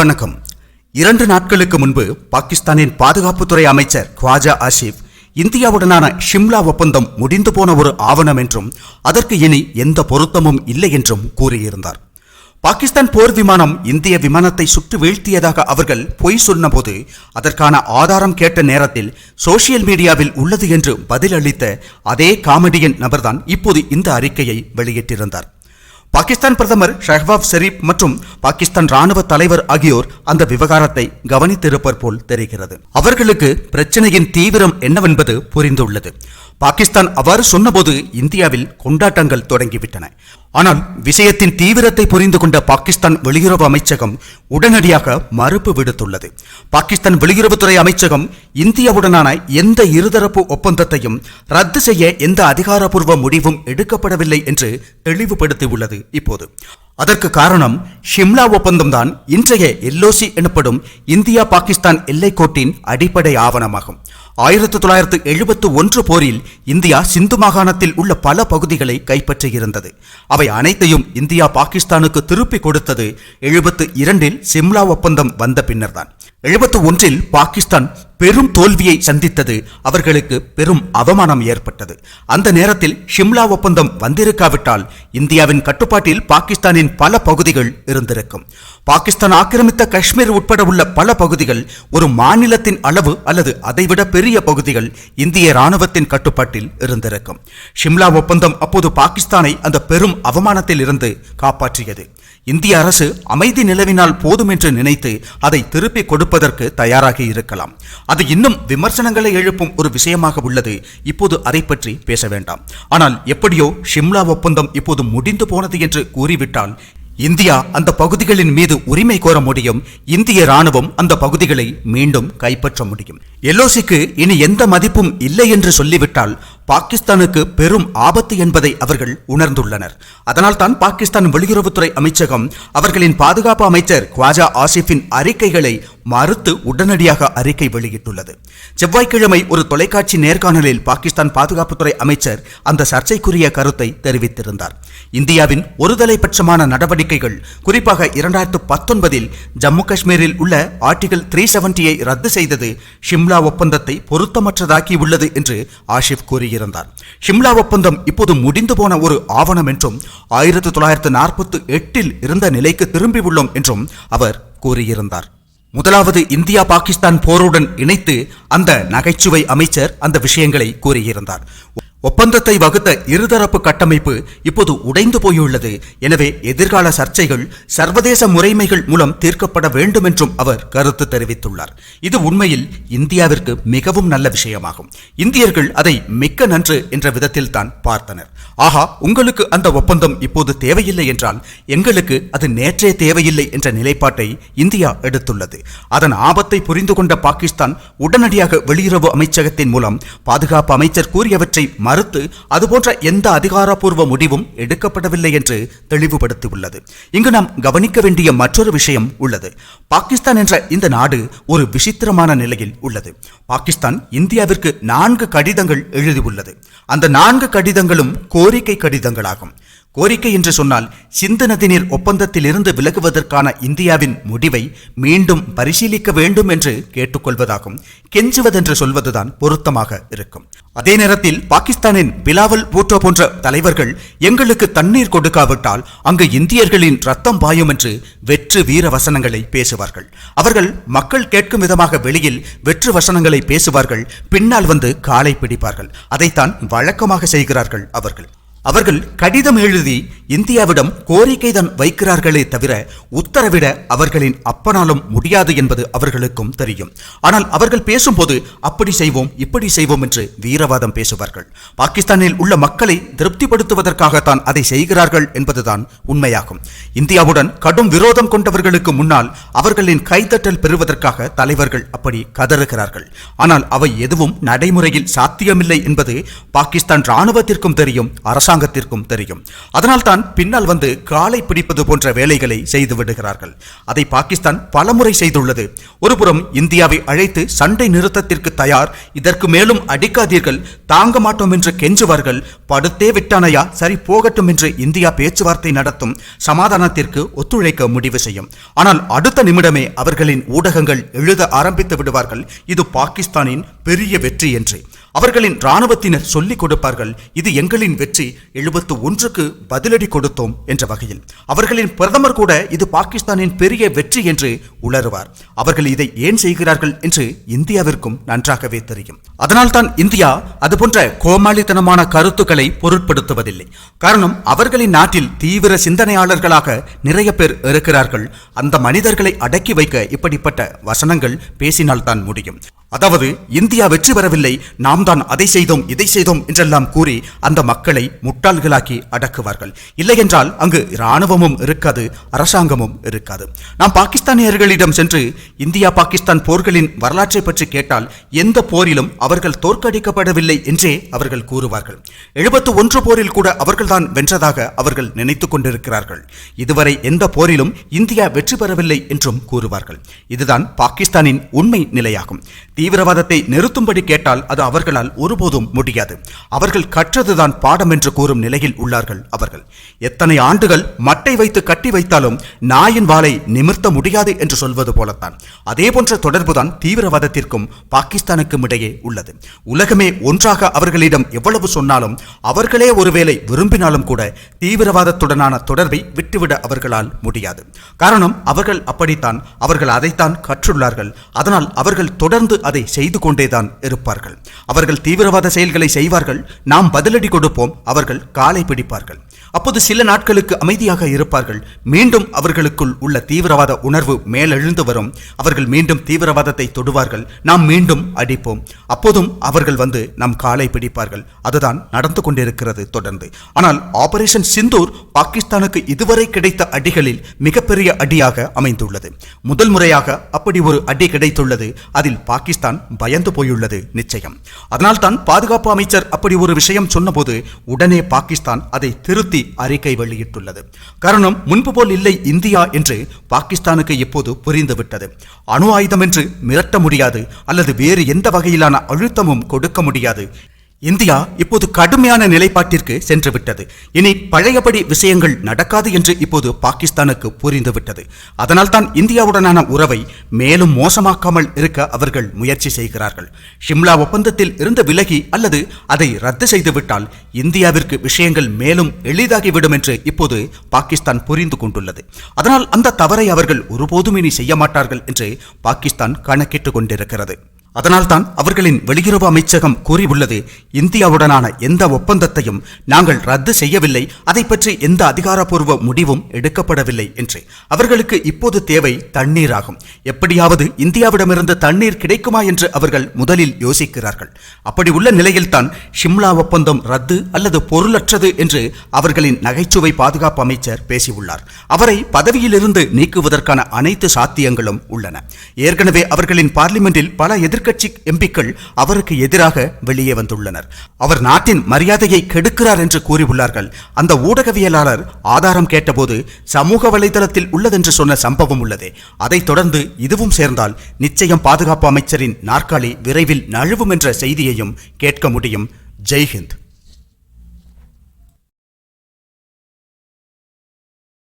வணக்கம் இரண்டு நாட்களுக்கு முன்பு பாகிஸ்தானின் பாதுகாப்புத்துறை அமைச்சர் ख्वाजा ஆசிப் இந்தியாவுடனான ஷிம்லா ஒப்பந்தம் முடிந்து போன ஒரு ஆவணம் என்றும் அதற்கு இனி எந்த பொருத்தமும் இல்லை என்றும் கூறியிருந்தார் பாகிஸ்தான் போர் விமானம் இந்திய விமானத்தை சுட்டு வீழ்த்தியதாக அவர்கள் பொய் சொன்னபோது அதற்கான ஆதாரம் கேட்ட நேரத்தில் சோசியல் மீடியாவில் உள்ளது என்று பதிலளித்த அதே காமெடியன் நபர்தான் இப்போது இந்த அறிக்கையை வெளியிட்டிருந்தார் பாகிஸ்தான் பிரதமர் ஷஹ்வாப் ஷெரீப் மற்றும் பாகிஸ்தான் ராணுவ தலைவர் ஆகியோர் அந்த விவகாரத்தை கவனித்திருப்பர் போல் தெரிகிறது. அவர்களுக்கு பிரச்சனையின் தீவிரம் என்னவென்பது புரிந்துள்ளது. பாகிஸ்தான் அவ்வாறு சொன்னபோது இந்தியாவில் கொண்டாட்டங்கள் தொடங்கிவிட்டன. ஆனால் விஷயத்தின் தீவிரத்தை புரிந்து கொண்ட பாகிஸ்தான் வெளியுறவு அமைச்சகம் உடனடியாக மறுப்பு விடுத்துள்ளது. பாகிஸ்தான் வெளியுறவுத்துறை அமைச்சகம் இந்தியாவுடனான எந்த இருதரப்பு ஒப்பந்தத்தையும் ரத்து செய்ய எந்த அதிகாரப்பூர்வ முடிவும் எடுக்கப்படவில்லை என்று தெளிவுபடுத்தியுள்ளது இப்போது. அதற்கு காரணம் ஷிம்லா ஒப்பந்தம்தான் இன்றைய எல்ஓசி எனப்படும் இந்தியா பாகிஸ்தான் எல்லைக்கோட்டின் அடிப்படை ஆவணமாகும். ஆயிரத்தி தொள்ளாயிரத்து எழுபத்து ஒன்று போரில் இந்தியா சிந்து மாகாணத்தில் உள்ள பல பகுதிகளை கைப்பற்றியிருந்தது. அவை அனைத்தையும் இந்தியா பாகிஸ்தானுக்கு திருப்பி கொடுத்தது எழுபத்து இரண்டில் சிம்லா ஒப்பந்தம் வந்த பின்னர்தான். எழுபத்து ஒன்றில் பாகிஸ்தான் பெரும் தோல்வியை சந்தித்தது அவர்களுக்கு பெரும் அவமானம் ஏற்பட்டது. அந்த நேரத்தில் ஷிம்லா ஒப்பந்தம் வந்திருக்காவிட்டால் இந்தியாவின் கட்டுப்பாட்டில் பாகிஸ்தானின் பல பகுதிகள் இருந்திருக்கும். பாகிஸ்தான் ஆக்கிரமித்த காஷ்மீர் உட்பட உள்ள பல பகுதிகள் ஒரு மாநிலத்தின் அளவு அல்லது அதைவிட பெரிய பகுதிகள் இந்திய ராணுவத்தின் கட்டுப்பாட்டில் இருந்திருக்கும். ஷிம்லா ஒப்பந்தம் அப்போது பாகிஸ்தானை அந்த பெரும் அவமானத்தில் இருந்து காப்பாற்றியது. இந்திய அரசு அமைதி நிலவினால் போதும் என்று நினைத்து அதை திருப்பி கொடுப்பதற்கு தயாராகி இருக்கலாம். அது இன்னும் விமர்சனங்களை எழுப்பும் ஒரு விஷயமாக உள்ளது. இப்போது அதை பற்றி பேச வேண்டாம். ஆனால் எப்படியோ ஷிம்லா ஒப்பந்தம் இப்போது முடிந்து போனது என்று கூறிவிட்டால் இந்தியா அந்த பகுதிகளின் மீது உரிமை கோர முடியும். இந்திய ராணுவம் அந்த பகுதிகளை மீண்டும் கைப்பற்ற முடியும். எல்ஓசிக்கு இனி எந்த மதிப்பும் இல்லை என்று சொல்லிவிட்டால் பாகிஸ்தானுக்கு பெரும் ஆபத்து என்பதை அவர்கள் உணர்ந்துள்ளனர். அதனால்தான் பாகிஸ்தான் வெளியுறவுத்துறை அமைச்சகம் அவர்களின் பாதுகாப்பு அமைச்சர் குவாஜா ஆசிஃபின் அறிக்கைகளை மறுத்து உடனடியாக அறிக்கை வெளியிட்டுள்ளது. செவ்வாய்க்கிழமை ஒரு தொலைக்காட்சி நேர்காணலில் பாகிஸ்தான் பாதுகாப்புத்துறை அமைச்சர் அந்த சர்ச்சைக்குரிய கருத்தை தெரிவித்திருந்தார். இந்தியாவின் ஒருதலை பட்சமான நடவடிக்கைகள் குறிப்பாக இரண்டாயிரத்து பத்தொன்பதில் ஜம்மு காஷ்மீரில் உள்ள ஆர்டிகல் த்ரீ செவன்டியை ரத்து செய்தது ஷிம்லா ஒப்பந்தத்தை பொருத்தமற்றதாக்கியுள்ளது என்று ஆஷிப் கூறுகிறார் செய்திருந்தார் ஷிம்லா ஒப்பந்தம் இப்போது முடிந்து போன ஒரு ஆவணம் என்றும் ஆயிரத்தி தொள்ளாயிரத்து நாற்பத்தி எட்டில் இருந்த நிலைக்கு திரும்பியுள்ளோம் என்றும் அவர் கூறியிருந்தார். முதலாவது இந்தியா பாகிஸ்தான் போருடன் இணைத்து அந்த நகைச்சுவை அமைச்சர் அந்த விஷயங்களை கூறியிருந்தார். ஒப்பந்தத்தை வகுத்த இருதரப்பு கட்டமைப்பு இப்போது உடைந்து போயுள்ளது. எனவே எதிர்கால சர்ச்சைகள் சர்வதேச முறைமைகள் மூலம் தீர்க்கப்பட வேண்டும் என்றும் அவர் கருத்து தெரிவித்துள்ளார். இது உண்மையில் இந்தியாவிற்கு மிகவும் நல்ல விஷயமாகும். இந்தியர்கள் அதை மிக்க நன்று என்ற விதத்தில் தான் பார்த்தனர். ஆஹா உங்களுக்கு அந்த ஒப்பந்தம் இப்போது தேவையில்லை என்றால் எங்களுக்கு அது நேற்றே தேவையில்லை என்ற நிலைப்பாட்டை இந்தியா எடுத்துள்ளது. அதன் ஆபத்தை புரிந்து கொண்ட பாகிஸ்தான் உடனடியாக வெளியுறவு அமைச்சகத்தின் மூலம் பாதுகாப்பு அமைச்சர் கூறியவற்றை மறுத்து அதுபோன்ற எந்த அதிகாரப்பூர்வ முடிவும் எடுக்கப்படவில்லை என்று தெளிவுபடுத்தியுள்ளது. இங்கு நாம் கவனிக்க வேண்டிய மற்றொரு விஷயம் உள்ளது. பாகிஸ்தான் என்ற இந்த நாடு ஒரு விசித்திரமான நிலையில் உள்ளது. பாகிஸ்தான் இந்தியாவிற்கு நான்கு கடிதங்கள் எழுதியுள்ளது. அந்த நான்கு கடிதங்களும் கோரிக்கை கடிதங்களாகும். கோரிக்கை என்று சொன்னால் சிந்து நதிநீர் ஒப்பந்தத்திலிருந்து விலகுவதற்கான இந்தியாவின் முடிவை மீண்டும் பரிசீலிக்க வேண்டும் என்று கேட்டுக்கொள்வதாகும். கெஞ்சுவதென்று சொல்வதுதான் பொருத்தமாக இருக்கும். அதே நேரத்தில் பாகிஸ்தானின் பிலாவல் பூட்டோ போன்ற தலைவர்கள் எங்களுக்கு தண்ணீர் கொடுக்காவிட்டால் அங்கு இந்தியர்களின் ரத்தம் பாயும் என்று வெற்று வீர வசனங்களை பேசுவார்கள். அவர்கள் மக்கள் கேட்கும் விதமாக வெளியில் வெற்று வசனங்களை பேசுவார்கள். பின்னால் வந்து காலை பிடிப்பார்கள். அதைத்தான் வழக்கமாக செய்கிறார்கள் அவர்கள். அவர்கள் கடிதம் எழுதி இந்தியாவிடம் கோரிக்கை தான் வைக்கிறார்களே தவிர உத்தரவிட அவர்களின் அப்பனாலும் முடியாது என்பது அவர்களுக்கும் தெரியும். ஆனால் அவர்கள் பேசும்போது அப்படி செய்வோம் இப்படி செய்வோம் என்று வீரவாதம் பேசுவார்கள். பாகிஸ்தானில் உள்ள மக்களை திருப்திப்படுத்துவதற்காகத்தான் அதை செய்கிறார்கள் என்பதுதான் உண்மையாகும். இந்தியாவுடன் கடும் விரோதம் கொண்டவர்களுக்கு முன்னால் அவர்களின் கைதட்டல் பெறுவதற்காக தலைவர்கள் அப்படி கதறுகிறார்கள். ஆனால் அவை எதுவும் நடைமுறையில் சாத்தியமில்லை என்பது பாகிஸ்தான் இராணுவத்திற்கும் தெரியும் அரசு அரசாங்கத்திற்கும் தெரியும். அதனால்தான் பின்னால் வந்து காலை பிடிப்பது போன்ற வேலைகளை செய்து விடுகிறார்கள். அதை பாகிஸ்தான் பலமுறை செய்துள்ளது. ஒருபுறம் இந்தியாவை அழைத்து சண்டை நிறுத்தத்திற்கு தயார். இதற்கு மேலும் அடிக்காதீர்கள். தாங்க மாட்டோம் என்று கெஞ்சுவார்கள். படுத்தே விட்டானையா? சரி போகட்டும் என்று இந்தியா பேச்சுவார்த்தை நடத்தும். சமாதானத்திற்கு ஒத்துழைக்க முடிவு செய்யும். ஆனால் அடுத்த நிமிடமே அவர்களின் ஊடகங்கள் எழுத ஆரம்பித்து விடுவார்கள். இது பாகிஸ்தானின் பெரிய வெற்றி என்று. அவர்களின் இராணுவத்தினர் சொல்லிக் கொடுப்பார்கள் இது எங்களின் வெற்றி எழுபத்து ஒன்றுக்கு பதிலடி கொடுத்தோம் என்ற வகையில். அவர்களின் பிரதமர் கூட இது பாகிஸ்தானின் பெரிய வெற்றி என்று உளறுவார். அவர்கள் இதை ஏன் செய்கிறார்கள் என்று இந்தியாவிற்கும் நன்றாகவே தெரியும். அதனால்தான் இந்தியா அதுபோன்ற கோமாளித்தனமான கருத்துக்களை பொருட்படுத்துவதில்லை. காரணம் அவர்களின் நாட்டில் தீவிர சிந்தனையாளர்களாக நிறைய பேர் இருக்கிறார்கள். அந்த மனிதர்களை அடக்கி வைக்க இப்படிப்பட்ட வசனங்கள் பேசினால்தான் முடியும். அதாவது இந்தியா வெற்றி பெறவில்லை நாம் தான் அதை செய்தோம் இதை செய்தோம் என்றெல்லாம் கூறி அந்த மக்களை முட்டாள்களாக்கி அடக்குவார்கள். இல்லை என்றால் அங்கு இராணுவமும் இருக்காது அரசாங்கமும் இருக்காது. நாம் பாகிஸ்தானியர்களிடம் சென்று இந்தியா பாகிஸ்தான் போர்களின் வரலாற்றை பற்றி கேட்டால் எந்த போரிலும் அவர்கள் தோற்கடிக்கப்படவில்லை என்றே அவர்கள் கூறுவார்கள். எழுபத்து ஒன்று போரில் கூட அவர்கள்தான் வென்றதாக அவர்கள் நினைத்துக் கொண்டிருக்கிறார்கள். இதுவரை எந்த போரிலும் இந்தியா வெற்றி பெறவில்லை என்றும் கூறுவார்கள். இதுதான் பாகிஸ்தானின் உண்மை நிலையாகும். தீவிரவாதத்தை நிறுத்தும்படி கேட்டால் அது அவர்களால் ஒருபோதும் முடியாது. அவர்கள் கற்றதுதான் பாடம் என்று கூறும் நிலையில் உள்ளார்கள் அவர்கள். எத்தனை ஆண்டுகள் மட்டை வைத்து கட்டி வைத்தாலும் நாயின் வாளை நிமிர்த்த முடியாது என்று சொல்வது போலத்தான். அதே போன்ற தொடர்புதான் தீவிரவாதத்திற்கும் பாகிஸ்தானுக்கும் இடையே உள்ளது. உலகமே ஒன்றாக அவர்களிடம் எவ்வளவு சொன்னாலும் அவர்களே ஒருவேளை விரும்பினாலும் கூட தீவிரவாதத்துடனான தொடர்பை விட்டுவிட அவர்களால் முடியாது. காரணம் அவர்கள் அப்படித்தான் அவர்கள் அதைத்தான் கற்றுள்ளார்கள். அதனால் அவர்கள் தொடர்ந்து அதை செய்து கொண்டேதான் இருப்பார்கள். அவர்கள் தீவிரவாத செயல்களை செய்வார்கள். நாம் பதிலடி கொடுப்போம். அவர்கள் காலை பிடிப்பார்கள். அப்போது சில நாட்களுக்கு அமைதியாக இருப்பார்கள். மீண்டும் அவர்களுக்குள் உள்ள தீவிரவாத உணர்வு மேலெழுந்து வரும். அவர்கள் மீண்டும் தீவிரவாதத்தை தொடுவார்கள். நாம் மீண்டும் அடிப்போம். அப்போதும் அவர்கள் வந்து நம் காலை பிடிப்பார்கள். அதுதான் நடந்து கொண்டிருக்கிறது தொடர்ந்து. ஆனால் ஆபரேஷன் சிந்தூர் பாகிஸ்தானுக்கு இதுவரை கிடைத்த அடிகளில் மிகப்பெரிய அடியாக அமைந்துள்ளது. முதல் முறையாக அப்படி ஒரு அடி கிடைத்துள்ளது. அதில் பாகிஸ்தான் பயந்து போயுள்ளது நிச்சயம். அதனால்தான் பாதுகாப்பு அமைச்சர் அப்படி ஒரு விஷயம் சொன்னபோது உடனே பாகிஸ்தான் அதை திருத்தி அறிக்கை வெளியிட்டுள்ளது. காரணம் முன்பு போல் இல்லை இந்தியா என்று பாகிஸ்தானுக்கு இப்போது புரிந்துவிட்டது. அணு ஆயுதம் என்று மிரட்ட முடியாது அல்லது வேறு எந்த வகையிலான அழுத்தமும் கொடுக்க முடியாது. இந்தியா இப்போது கடுமையான நிலைப்பாட்டிற்கு சென்று விட்டது இனி பழையபடி விஷயங்கள் நடக்காது என்று இப்போது பாகிஸ்தானுக்கு புரிந்துவிட்டது. அதனால்தான் இந்தியாவுடனான உறவை மேலும் மோசமாக்காமல் இருக்க அவர்கள் முயற்சி செய்கிறார்கள். ஷிம்லா ஒப்பந்தத்தில் இருந்து விலகி அல்லது அதை ரத்து செய்துவிட்டால் இந்தியாவிற்கு விஷயங்கள் மேலும் எளிதாகிவிடும் என்று இப்போது பாகிஸ்தான் புரிந்து கொண்டுள்ளது. அதனால் அந்த தவறை அவர்கள் ஒருபோதும் இனி செய்ய மாட்டார்கள் என்று பாகிஸ்தான் கணக்கிட்டுக் கொண்டிருக்கிறது. அதனால்தான் அவர்களின் வெளியுறவு அமைச்சகம் கூறியுள்ளது இந்தியாவுடனான எந்த ஒப்பந்தத்தையும் நாங்கள் ரத்து செய்யவில்லை அதை பற்றி எந்த அதிகாரப்பூர்வ முடிவும் எடுக்கப்படவில்லை என்று. அவர்களுக்கு இப்போது தேவை தண்ணீர் ஆகும் எப்படியாவது இந்தியாவிடமிருந்து தண்ணீர் கிடைக்குமா என்று அவர்கள் முதலில் யோசிக்கிறார்கள். அப்படி உள்ள நிலையில்தான் ஷிம்லா ஒப்பந்தம் ரத்து அல்லது பொருளற்றது என்று அவர்களின் நகைச்சுவை பாதுகாப்பு அமைச்சர் பேசியுள்ளார். அவரை பதவியிலிருந்து நீக்குவதற்கான அனைத்து சாத்தியங்களும் உள்ளன. ஏற்கனவே அவர்களின் பார்லிமெண்டில் பல எதிர்க்கட்சி எம்பிக்கள் அவருக்கு எதிராக வெளியே வந்துள்ளனர். அவர் நாட்டின் மரியாதையை கெடுக்கிறார் என்று கூறியுள்ளார்கள். அந்த ஊடகவியலாளர் ஆதாரம் கேட்டபோது சமூக வலைதளத்தில் உள்ளதென்று சொன்ன சம்பவம் உள்ளதே. அதைத் தொடர்ந்து இதுவும் சேர்ந்தால் நிச்சயம் பாதுகாப்பு அமைச்சரின் நாற்காலி விரைவில் நழுவும் என்ற செய்தியையும் கேட்க முடியும். ஜெய்ஹிந்த்.